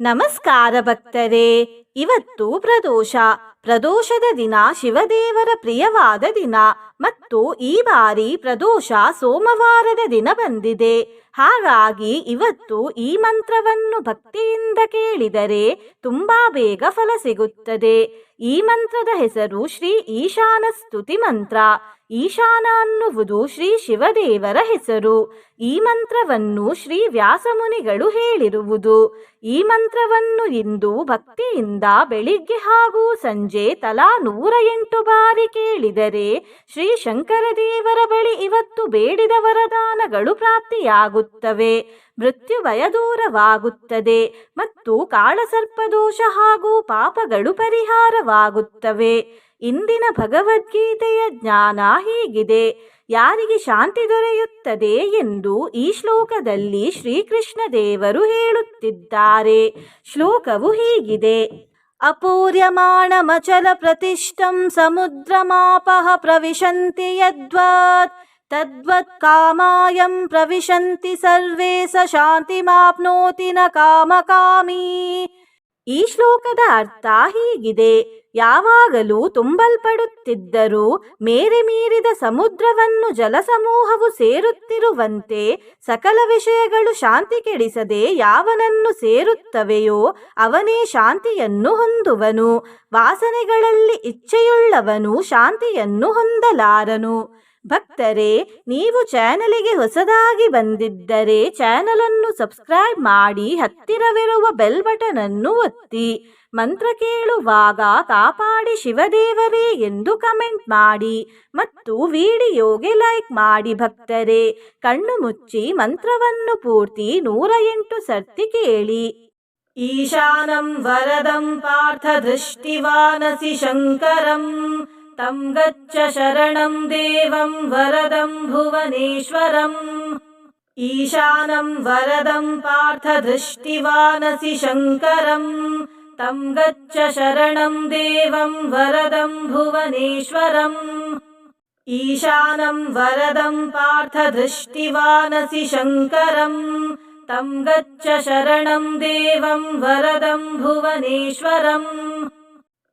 ನಮಸ್ಕಾರ ಭಕ್ತರೇ. ಇವತ್ತು ಪ್ರದೋಷ. ಪ್ರದೋಷದ ದಿನ ಶಿವದೇವರ ಪ್ರಿಯವಾದ ದಿನ. ಮತ್ತು ಈ ಬಾರಿ ಪ್ರದೋಷ ಸೋಮವಾರದ ದಿನ ಬಂದಿದೆ. ಹಾಗಾಗಿ ಇವತ್ತು ಈ ಮಂತ್ರವನ್ನು ಭಕ್ತಿಯಿಂದ ಕೇಳಿದರೆ ತುಂಬಾ ಬೇಗ ಫಲ ಸಿಗುತ್ತದೆ. ಈ ಮಂತ್ರದ ಹೆಸರು ಶ್ರೀ ಈಶಾನ ಸ್ತುತಿ ಮಂತ್ರ. ಈಶಾನ ಅನ್ನುವುದು ಶ್ರೀ ಶಿವದೇವರ ಹೆಸರು. ಈ ಮಂತ್ರವನ್ನು ಶ್ರೀ ವ್ಯಾಸಮುನಿಗಳು ಹೇಳಿರುವುದು. ಈ ಮಂತ್ರವನ್ನು ಇಂದು ಭಕ್ತಿಯಿಂದ ಬೆಳಿಗ್ಗೆ ಹಾಗೂ ಸಂಜೆ ತಲಾ ನೂರ ಎಂಟು ಬಾರಿ ಕೇಳಿದರೆ ಶ್ರೀ ಶಂಕರ ದೇವರ ಬಳಿ ಇವತ್ತು ಬೇಡಿದ ವರದಾನಗಳು ಪ್ರಾಪ್ತಿಯಾಗುತ್ತವೆ ಮೃತ್ಯು ದೂರವಾಗುತ್ತದೆ ಮತ್ತು ಕಾಳಸರ್ಪದೋಷ ಹಾಗೂ ಪಾಪಗಳು ಪರಿಹಾರವಾಗುತ್ತವೆ. ಇಂದಿನ ಭಗವದ್ಗೀತೆಯ ಜ್ಞಾನ ಹೀಗಿದೆ. ಯಾರಿಗೆ ಶಾಂತಿ ದೊರೆಯುತ್ತದೆ ಎಂದು ಈ ಶ್ಲೋಕದಲ್ಲಿ ಶ್ರೀಕೃಷ್ಣ ದೇವರು ಹೇಳುತ್ತಿದ್ದಾರೆ. ಶ್ಲೋಕವು ಹೀಗಿದೆ. ಅಪೂರ್ಯಮಾಣಮಚಲ ಪ್ರತಿಷ್ಠಂ ಸಮುದ್ರಮಾಪಃ ಪ್ರವಿಶಂತಿ ಯದ್ವತ್. ತದ್ವತ್ ಕಾಮಾಯಂ ಪ್ರವಿಶಂತಿ ಸರ್ವೇ ಸ ಶಾಂತಿಮಾಪ್ನೋತಿ ನ ಕಾಮಕಾಮಿ ಈ ಶ್ಲೋಕದ ಅರ್ಥ ಹೀಗಿದೆ. ಯಾವಾಗಲೂ ತುಂಬಲ್ಪಡುತ್ತಿದ್ದರೂ ಮೇರೆ ಮೀರಿದ ಸಮುದ್ರವನ್ನು ಜಲಸಮೂಹವು ಸೇರುತ್ತಿರುವಂತೆ ಸಕಲ ವಿಷಯಗಳು ಶಾಂತಿ ಕೆಡಿಸದೆ ಯಾವನನ್ನು ಸೇರುತ್ತವೆಯೋ ಅವನೇ ಶಾಂತಿಯನ್ನು ಹೊಂದುವನು. ವಾಸನೆಗಳಲ್ಲಿ ಇಚ್ಛೆಯುಳ್ಳವನು ಶಾಂತಿಯನ್ನು ಹೊಂದಲಾರನು. ಭಕ್ತರೇ, ನೀವು ಚಾನಲಿಗೆ ಹೊಸದಾಗಿ ಬಂದಿದ್ದರೆ ಚಾನಲನ್ನು ಸಬ್ಸ್ಕ್ರೈಬ್ ಮಾಡಿ ಹತ್ತಿರವಿರುವ ಬೆಲ್ ಬಟನ್ ಅನ್ನು ಒತ್ತಿ, ಮಂತ್ರ ಕೇಳುವಾಗ ಕಾಪಾಡಿ ಶಿವದೇವರೇ ಎಂದು ಕಮೆಂಟ್ ಮಾಡಿ ಮತ್ತು ವಿಡಿಯೋಗೆ ಲೈಕ್ ಮಾಡಿ ಭಕ್ತರೇ, ಕಣ್ಣು ಮುಚ್ಚಿ ಮಂತ್ರವನ್ನು ಪೂರ್ತಿ ನೂರ ಎಂಟು ಸರ್ತಿ ಕೇಳಿ. ಈಶಾನಂ ವರದಂ ಪಾರ್ಥ ದೃಷ್ಟಿವಾನಸಿ ಶಂಕರಂ. तं गच्छ शरणं देवं वरदं भुवनेश्वरम्। ईशानं वरदं पार्थ दृष्टिवानसि शङ्करम्। तं गच्छ शरणं देवं वरदं भुवनेश्वरम्। ईशानं वरदं पार्थ दृष्टिवानसि शङ्करम्। तं गच्छ शरणं देवं वरदं भुवनेश्वरम्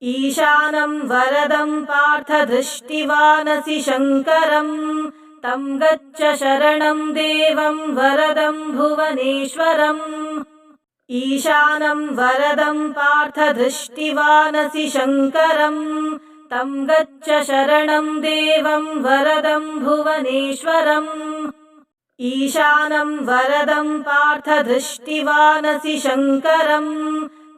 ईशानं वरदं पार्थ दृष्टिवानसि शङ्करम् तं गच्छ शरणं देवं वरदं भुवनेश्वरम् ईशानं वरदं पार्थ दृष्टिवानसि शङ्करम् तं गच्छ शरणं देवं वरदं भुवनेश्वरम् ईशानं वरदं पार्थ दृष्टिवानसि शङ्करम्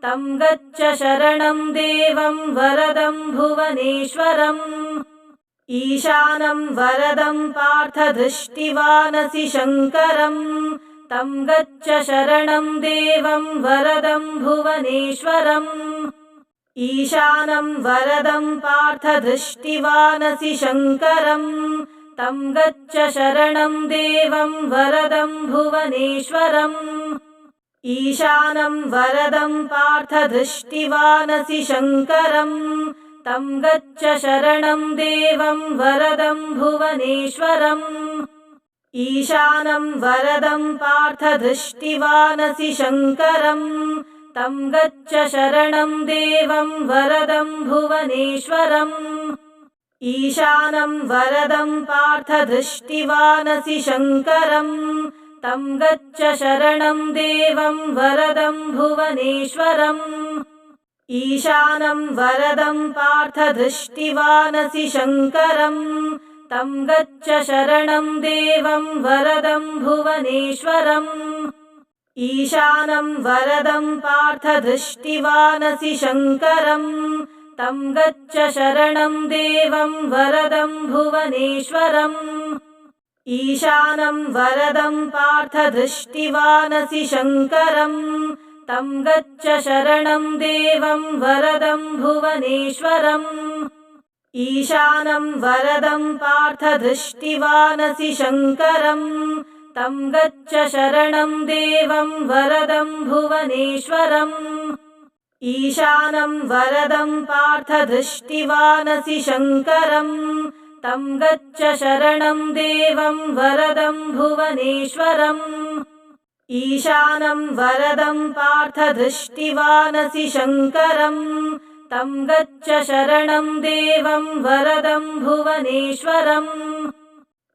तं गच्छ शरणं देवं वरदं भुवनेश्वरम्। ईशानं वरदं पार्थ दृष्टिवानसि शङ्करम्। तं गच्छ शरणं देवं वरदं भुवनेश्वरम्। ईशानं वरदं पार्थ दृष्टिवानसि शङ्करम्। तं गच्छ शरणं देवं वरदं भुवनेश्वरम् ईशानं वरदं पार्थ दृष्टिवानसि शङ्करम् तं गच्छ शरणं देवं वरदं भुवनेश्वरम् ईशानं वरदं पार्थ दृष्टिवानसि शङ्करम् तं गच्छ शरणं देवं वरदं भुवनेश्वरम् ईशानं वरदं पार्थ दृष्टिवानसि शङ्करम् तं गच्छ शरणं देवं वरदं भुवनेश्वरम्। ईशानं वरदं पार्थ दृष्टिवानसि शङ्करम्। तं गच्छ शरणं देवं वरदं भुवनेश्वरम्। ईशानं वरदं पार्थ दृष्टिवानसि शङ्करम्। तं गच्छ शरणं देवं वरदं भुवनेश्वरम् ईशानं वरदं पार्थ दृष्टिवानसि शङ्करम् तं गच्छ शरणं देवं वरदं भुवनेश्वरम्। ईशानं वरदं पार्थ दृष्टिवानसि शङ्करम् तं गच्छ शरणं देवं वरदं भुवनेश्वरम्। ईशानं वरदं पार्थ दृष्टिवानसि शङ्करम् तं गच्छ शरणं देवं वरदं भुवनेश्वरम्। ईशानं वरदं पार्थदृष्टिवानसि शङ्करम्। तं गच्छ शरणं देवं वरदं भुवनेश्वरम्।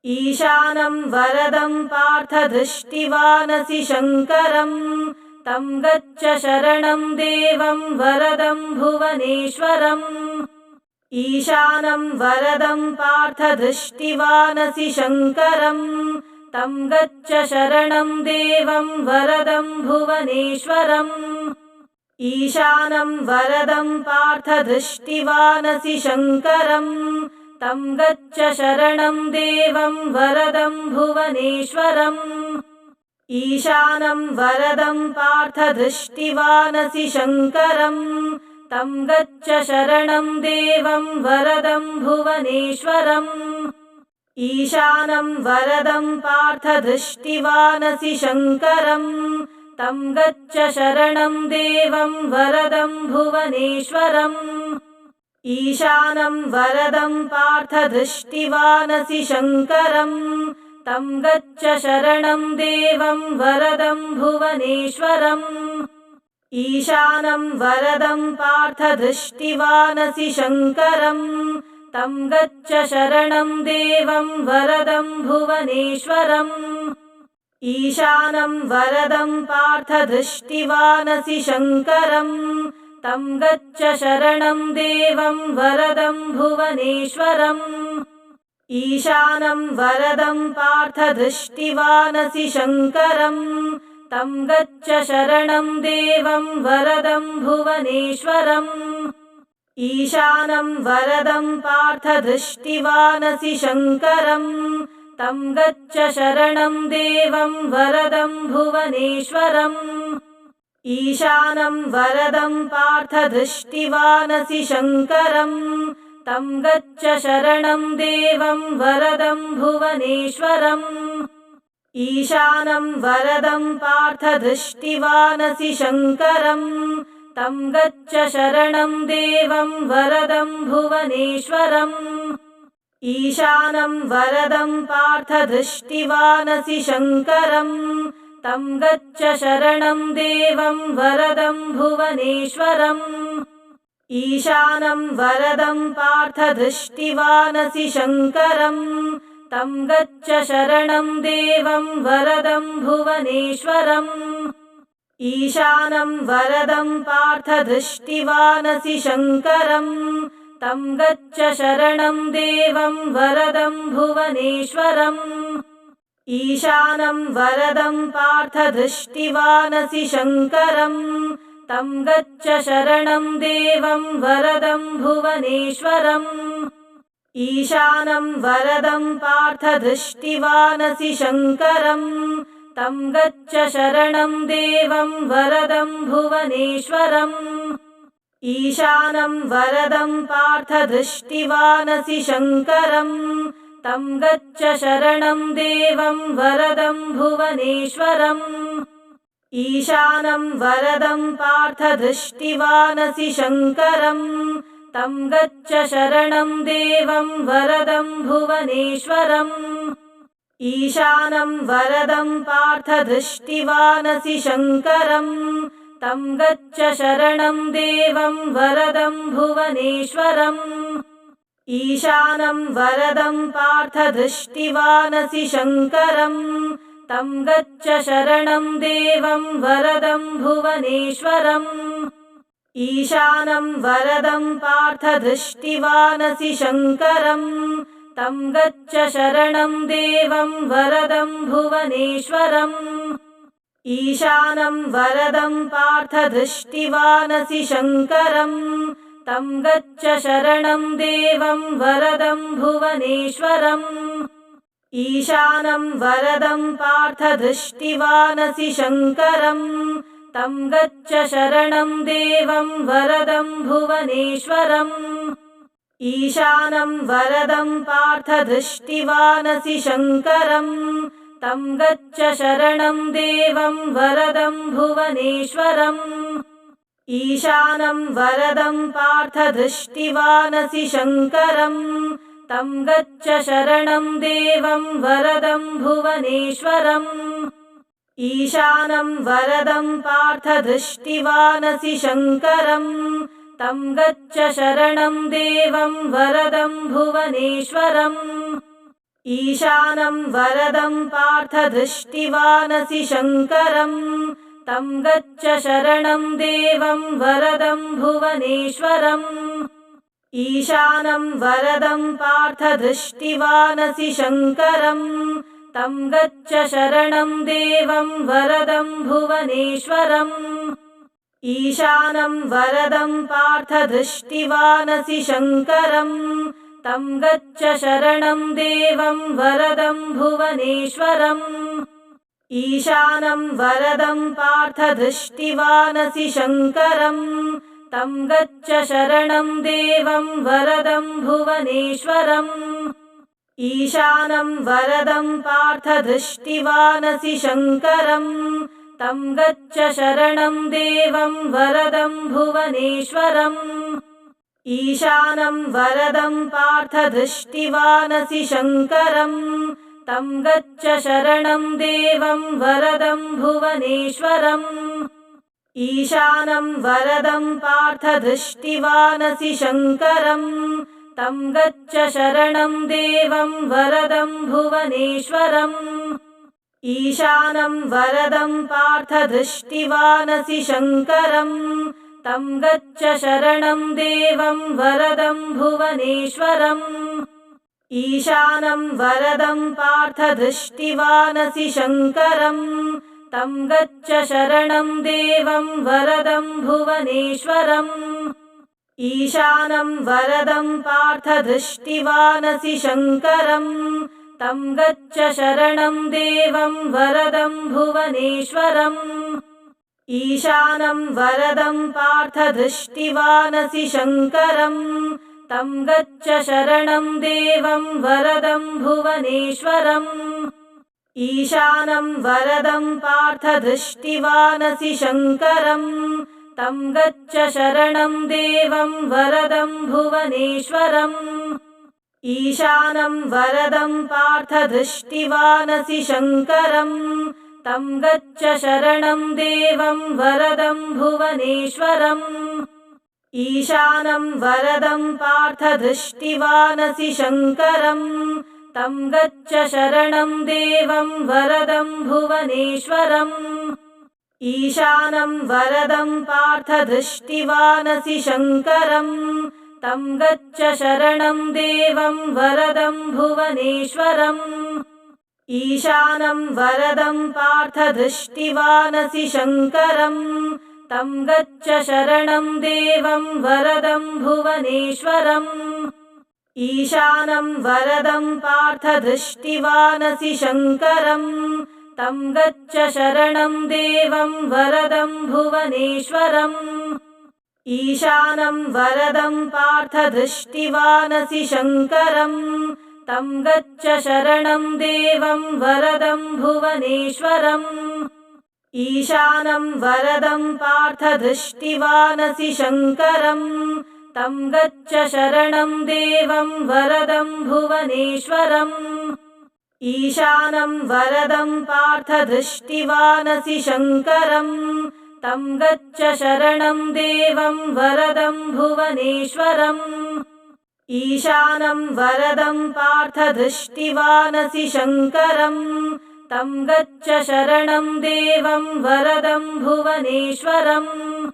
ईशानं वरदं पार्थदृष्टिवानसि शङ्करम्। तं गच्छ शरणं देवं वरदं भुवनेश्वरम् ईशानं वरदं पार्थदृष्टिवानसि शङ्करम् तं गच्छ शरणं देवं वरदं भुवनेश्वरम्। ईशानं वरदं पार्थदृष्टिवानसि शङ्करम् तं गच्छ शरणं देवं वरदं भुवनेश्वरम्। ईशानं वरदं पार्थदृष्टिवानसि शङ्करम् तं गच्छ शरणं देवं वरदं भुवनेश्वरम्। ईशानं वरदं पार्थदृष्टिवानसि शङ्करम्। तं गच्छ शरणं देवं वरदं भुवनेश्वरम्। ईशानं वरदं पार्थदृष्टिवानसि शङ्करम्। तं गच्छ शरणं देवं वरदं भुवनेश्वरम् ईशानं वरदं पार्थदृष्टिवानसि शङ्करम् तं गच्छ शरणं देवं वरदं भुवनेश्वरम्। ईशानं वरदं पार्थदृष्टिवानसि शङ्करम् तं गच्छ शरणं देवं वरदं भुवनेश्वरम्। ईशानं वरदं पार्थदृष्टिवानसि शङ्करम् तं गच्छ शरणं देवं वरदं भुवनेश्वरम्। ईशानं वरदं पार्थदृष्टिवानसि शङ्करम्। तं गच्छ शरणं देवं वरदं भुवनेश्वरम्। ईशानं वरदं पार्थदृष्टिवानसि शङ्करम्। तं गच्छ शरणं देवं वरदं भुवनेश्वरम् ईशानं वरदं पार्थदृष्टिवानसि शङ्करम् तं गच्छ शरणं देवं वरदं भुवनेश्वरम्। ईशानं वरदं पार्थदृष्टिवानसि शङ्करम् तं गच्छ शरणं देवं वरदं भुवनेश्वरम्। ईशानं वरदं पार्थदृष्टिवानसि शङ्करम् तं गच्छ शरणं देवं वरदं भुवनेश्वरम्। ईशानं वरदं पार्थदृष्टिवानसि शङ्करम्। तं गच्छ शरणं देवं वरदं भुवनेश्वरम्। ईशानं वरदं पार्थदृष्टिवानसि शङ्करम्। तं गच्छ शरणं देवं वरदं भुवनेश्वरम् ईशानं वरदं पार्थदृष्टिवानसि शङ्करम् तं गच्छ शरणं देवं वरदं भुवनेश्वरम्। ईशानं वरदं पार्थदृष्टिवानसि शङ्करम् तं गच्छ शरणं देवं वरदं भुवनेश्वरम्। ईशानं वरदं पार्थदृष्टिवानसि शङ्करम् तं गच्छ शरणं देवं वरदं भुवनेश्वरम्। ईशानं वरदं पार्थदृष्टिवानसि शङ्करम्। तं गच्छ शरणं देवं वरदं भुवनेश्वरम्। ईशानं वरदं पार्थदृष्टिवानसि शङ्करम्। तं गच्छ शरणं देवं वरदं भुवनेश्वरम् ईशानं वरदं पार्थदृष्टिवानसि शङ्करम् तं गच्छ शरणं देवं वरदं भुवनेश्वरम् ईशानं वरदं पार्थदृष्टिवानसि शङ्करम् तं गच्छ शरणं देवं वरदं भुवनेश्वरम् ईशानं वरदं पार्थदृष्टिवानसि शङ्करम् तं गच्छ शरणं देवं वरदं भुवनेश्वरम्। ईशानं वरदं पार्थदृष्टिवानसि शङ्करम्। तं गच्छ शरणं देवं वरदं भुवनेश्वरम्। ईशानं वरदं पार्थदृष्टिवानसि शङ्करम्। तं गच्छ शरणं देवं वरदं भुवनेश्वरम् ईशानं वरदं पार्थ दृष्टिवानसि शङ्करम् तं गच्छ शरणं देवं वरदं भुवनेश्वरम् ईशानं वरदं पार्थ दृष्टिवानसि शङ्करम् तं गच्छ शरणं देवं वरदं भुवनेश्वरम् ईशानं वरदं पार्थ दृष्टिवानसि शङ्करम् तं गच्छ शरणं देवं वरदं भुवनेश्वरम्। ईशानं वरदं पार्थ दृष्टिवानसि शङ्करम्। तं गच्छ शरणं देवं वरदं भुवनेश्वरम्। ईशानं वरदं पार्थ दृष्टिवानसि शङ्करम्। तं गच्छ शरणं देवं वरदं भुवनेश्वरम् ईशानं वरदं पार्थ दृष्टिवानसि शङ्करम् तं गच्छ शरणं देवं वरदं भुवनेश्वरम् ईशानं वरदं पार्थ दृष्टिवानसि शङ्करम् तं गच्छ शरणं देवं वरदं भुवनेश्वरम् ईशानं वरदं पार्थ दृष्टिवानसि शङ्करम् तं गच्छ शरणं देवं वरदं भुवनेश्वरम्। ईशानं वरदं पार्थ दृष्टिवानसि शङ्करम्। तं गच्छ शरणं देवं वरदं भुवनेश्वरम्। ईशानं वरदं पार्थ दृष्टिवानसि शङ्करम्। तं गच्छ शरणं देवं वरदं भुवनेश्वरम् ईशानं वरदं पार्थ दृष्टिवानसि शङ्करम् तं गच्छ शरणं देवं वरदं भुवनेश्वरम् ईशानं वरदं पार्थ दृष्टिवानसि शङ्करम् तं गच्छ शरणं देवं वरदं भुवनेश्वरम् ईशानं वरदं पार्थ दृष्टिवानसि शङ्करम् तं गच्छ शरणं देवं वरदं भुवनेश्वरम्। ईशानं वरदं पार्थ दृष्टिवानसि शङ्करम्। तं गच्छ शरणं देवं वरदं भुवनेश्वरम्। ईशानं वरदं पार्थ दृष्टिवानसि शङ्करम्। तं गच्छ शरणं देवं वरदं भुवनेश्वरम् ईशानं वरदं पार्थ दृष्टिवानसि शङ्करम् तं गच्छ शरणं देवं वरदं भुवनेश्वरम्। ईशानं वरदं पार्थ दृष्टिवानसि शङ्करम् तं गच्छ शरणं देवं वरदं भुवनेश्वरम्। ईशानं वरदं पार्थ दृष्टिवानसि शङ्करम् तं गच्छ शरणं देवं वरदं भुवनेश्वरम्। ईशानं वरदं पार्थ दृष्टिवानसि शङ्करम्। तं गच्छ शरणं देवं वरदं भुवनेश्वरम्। ईशानं वरदं पार्थ दृष्टिवानसि शङ्करम्। तं गच्छ शरणं देवं वरदं भुवनेश्वरम् ईशानं वरदं पार्थ दृष्टिवानसि शङ्करम् तं गच्छ शरणं देवं वरदं भुवनेश्वरम्। ईशानं वरदं पार्थ दृष्टिवानसि शङ्करम् तं गच्छ शरणं देवं वरदं भुवनेश्वरम्।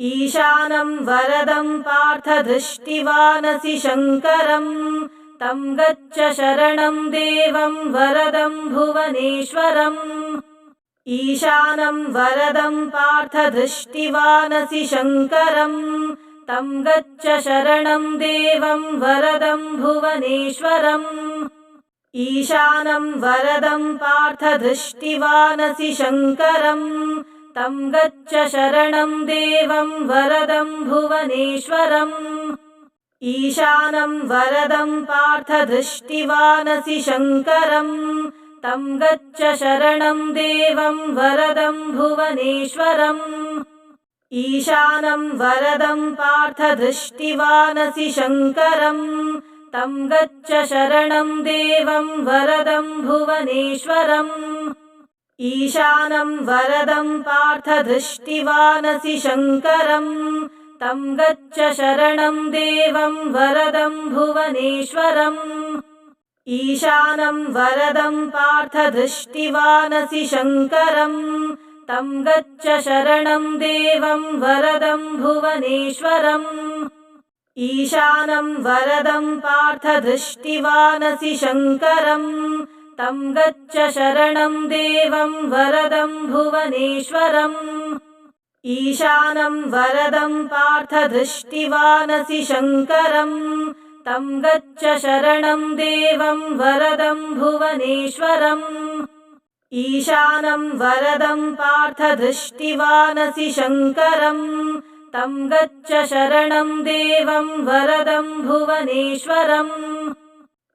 ईशानं वरदं पार्थ दृष्टिवानसि शङ्करम् तं गच्छ शरणं देवं वरदं भुवनेश्वरम्। ईशानं वरदं पार्थ दृष्टिवानसि शङ्करम्। तं गच्छ शरणं देवं वरदं भुवनेश्वरम्। ईशानं वरदं पार्थ दृष्टिवानसि शङ्करम्। तं गच्छ शरणं देवं वरदं भुवनेश्वरम् ईशानं वरदं पार्थ दृष्टिवानसि शङ्करम् तं गच्छ शरणं देवं वरदं भुवनेश्वरम्। ईशानं वरदं पार्थ दृष्टिवानसि शङ्करम् तं गच्छ शरणं देवं वरदं भुवनेश्वरम्। ईशानं वरदं पार्थ दृष्टिवानसि शङ्करम् तं गच्छ शरणं देवं वरदं भुवनेश्वरम्। ईशानं वरदं पार्थ दृष्टिवानसि शङ्करम्। तं गच्छ शरणं देवं वरदं भुवनेश्वरम्। ईशानं वरदं पार्थ दृष्टिवानसि शङ्करम्। तं गच्छ शरणं देवं वरदं भुवनेश्वरम् ईशानं वरदं पार्थ दृष्टिवानसि शङ्करम् तं गच्छ शरणं देवं वरदं भुवनेश्वरम्। ईशानं वरदं पार्थ दृष्टिवानसि शङ्करम् तं गच्छ शरणं देवं वरदं भुवनेश्वरम्।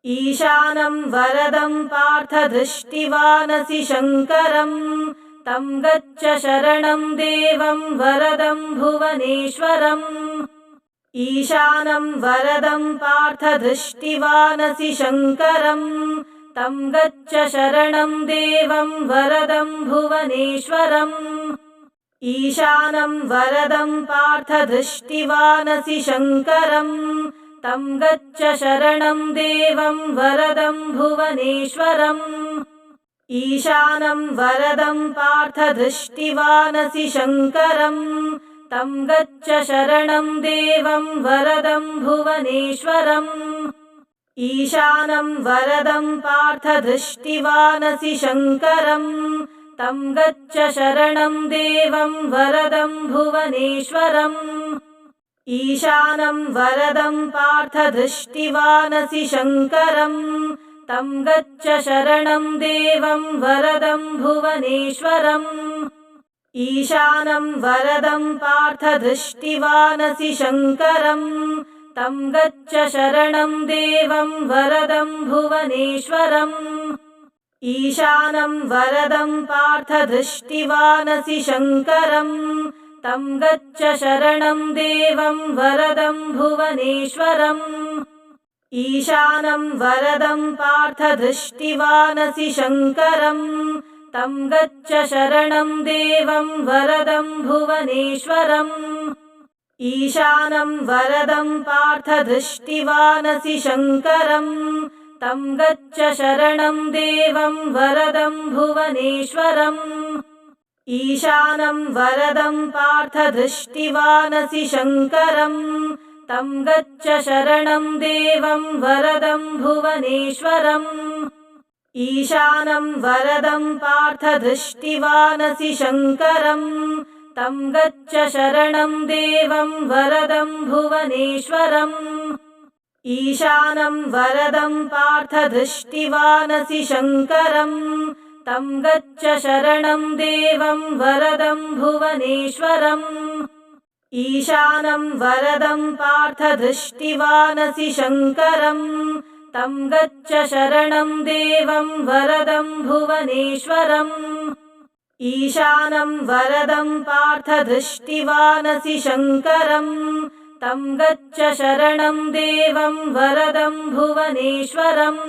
ईशानं वरदं पार्थ दृष्टिवानसि शङ्करम् तं गच्छ शरणं देवं वरदं भुवनेश्वरम्। ईशानं वरदं पार्थ दृष्टिवानसि शङ्करम्। तं गच्छ शरणं देवं वरदं भुवनेश्वरम्। ईशानं वरदं पार्थ दृष्टिवानसि शङ्करम्। तं गच्छ शरणं देवं वरदं भुवनेश्वरम् ईशानं वरदं पार्थ दृष्टिवानसि शङ्करम् तं गच्छ शरणं देवं वरदं भुवनेश्वरम्। ईशानं वरदं पार्थ दृष्टिवानसि शङ्करम् तं गच्छ शरणं देवं वरदं भुवनेश्वरम्। ईशानं वरदं पार्थ दृष्टिवानसि शङ्करम् तं गच्छ शरणं देवं वरदं भुवनेश्वरम्। ईशानं वरदं पार्थ दृष्टिवानसि शङ्करम्। तं गच्छ शरणं देवं वरदं भुवनेश्वरम्। ईशानं वरदं पार्थ दृष्टिवानसि शङ्करम्। तं गच्छ शरणं देवं वरदं भुवनेश्वरम् ईशानं वरदं पार्थ दृष्टिवानसि शङ्करम् तं गच्छ शरणं देवं वरदं भुवनेश्वरम् ईशानं वरदं पार्थ दृष्टिवानसि शङ्करम् तं गच्छ शरणं देवं वरदं भुवनेश्वरम् ईशानं वरदं पार्थ दृष्टिवानसि शङ्करम् तं गच्छ शरणं देवं वरदं भुवनेश्वरम्। ईशानं वरदं पार्थ दृष्टिवानसि शङ्करम्। तं गच्छ शरणं देवं वरदं भुवनेश्वरम्। ईशानं वरदं पार्थ दृष्टिवानसि शङ्करम्। तं गच्छ शरणं देवं वरदं भुवनेश्वरम् ईशानं वरदं पार्थ दृष्टिवानसि शङ्करम् तं गच्छ शरणं देवं वरदं भुवनेश्वरम् ईशानं वरदं पार्थ दृष्टिवानसि शङ्करम् तं गच्छ शरणं देवं वरदं भुवनेश्वरम्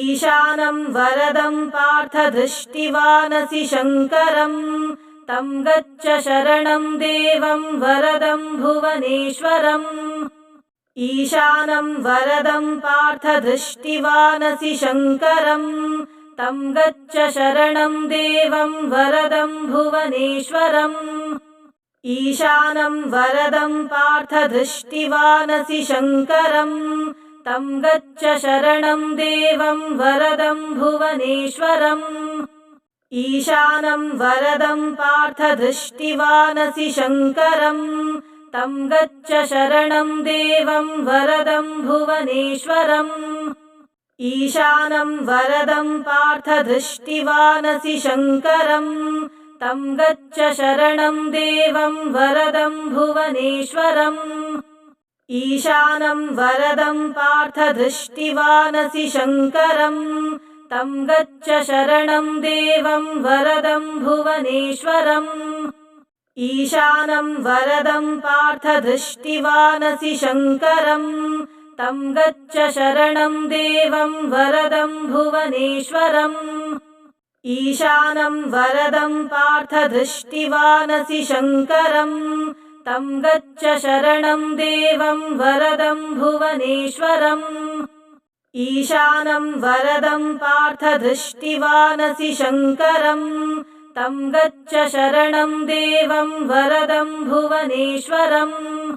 ईशानं वरदं पार्थ दृष्टिवानसि शङ्करम् तं गच्छ शरणं देवं वरदं भुवनेश्वरम्। ईशानं वरदं पार्थ दृष्टिवानसि शङ्करम्। तं गच्छ शरणं देवं वरदं भुवनेश्वरम्। ईशानं वरदं पार्थ दृष्टिवानसि शङ्करम्। तं गच्छ शरणं देवं वरदं भुवनेश्वरम् ईशानं वरदं पार्थ दृष्टिवानसि शङ्करम् तं गच्छ शरणं देवं वरदं भुवनेश्वरम् ईशानं वरदं पार्थ दृष्टिवानसि शङ्करम् तं गच्छ शरणं देवं वरदं भुवनेश्वरम् ईशानं वरदं पार्थ दृष्टिवानसि शङ्करम् तं गच्छ शरणं देवं वरदं भुवनेश्वरम्। ईशानं वरदं पार्थ दृष्टिवानसि शङ्करम्। तं गच्छ शरणं देवं वरदं भुवनेश्वरम्। ईशानं वरदं पार्थ दृष्टिवानसि शङ्करम्। तं गच्छ शरणं देवं वरदं भुवनेश्वरम् ईशानं वरदं पार्थ दृष्टिवानसि शङ्करम् तं गच्छ शरणं देवं वरदं भुवनेश्वरम्।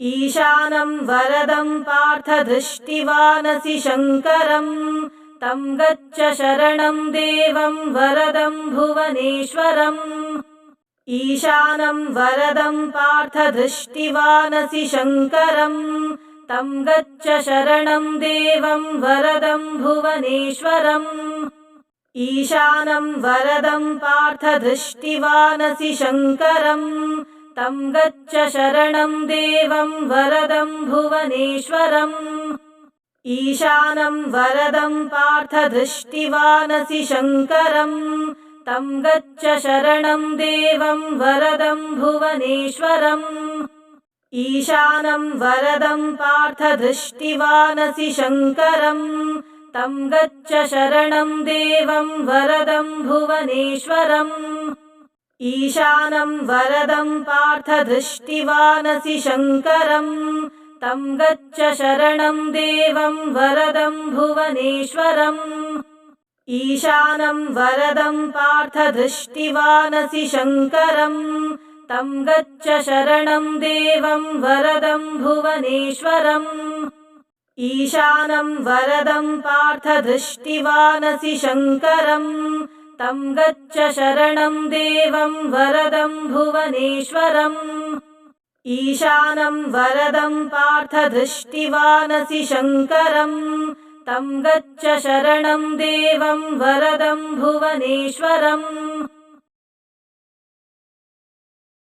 ईशानं वरदं पार्थ दृष्टिवानसि शङ्करम् तं गच्छ शरणं देवं वरदं भुवनेश्वरम्। ईशानं वरदं पार्थ दृष्टिवानसि शङ्करम् तं गच्छ शरणं देवं वरदं भुवनेश्वरम्। ईशानं वरदं पार्थ दृष्टिवानसि शङ्करम्। तं गच्छ शरणं देवं वरदं भुवनेश्वरम्। ईशानं वरदं पार्थ दृष्टिवानसि शङ्करम्। तं गच्छ शरणं देवं वरदं भुवनेश्वरम् ईशानं वरदं पार्थ दृष्टिवानसि शङ्करम् तं गच्छ शरणं देवं वरदं भुवनेश्वरम्। ईशानं वरदं पार्थ दृष्टिवानसि शङ्करम् तं गच्छ शरणं देवं वरदं भुवनेश्वरम्। ईशानं वरदं पार्थ दृष्टिवानसि शङ्करम् तं गच्छ शरणं देवं वरदं भुवनेश्वरम्। ईशानं वरदं पार्थ दृष्टिवानसि शङ्करम्। तं गच्छ शरणं देवं वरदं भुवनेश्वरम्। ईशानं वरदं पार्थ दृष्टिवानसि शङ्करम्। तं गच्छ शरणं देवं वरदं भुवनेश्वरम्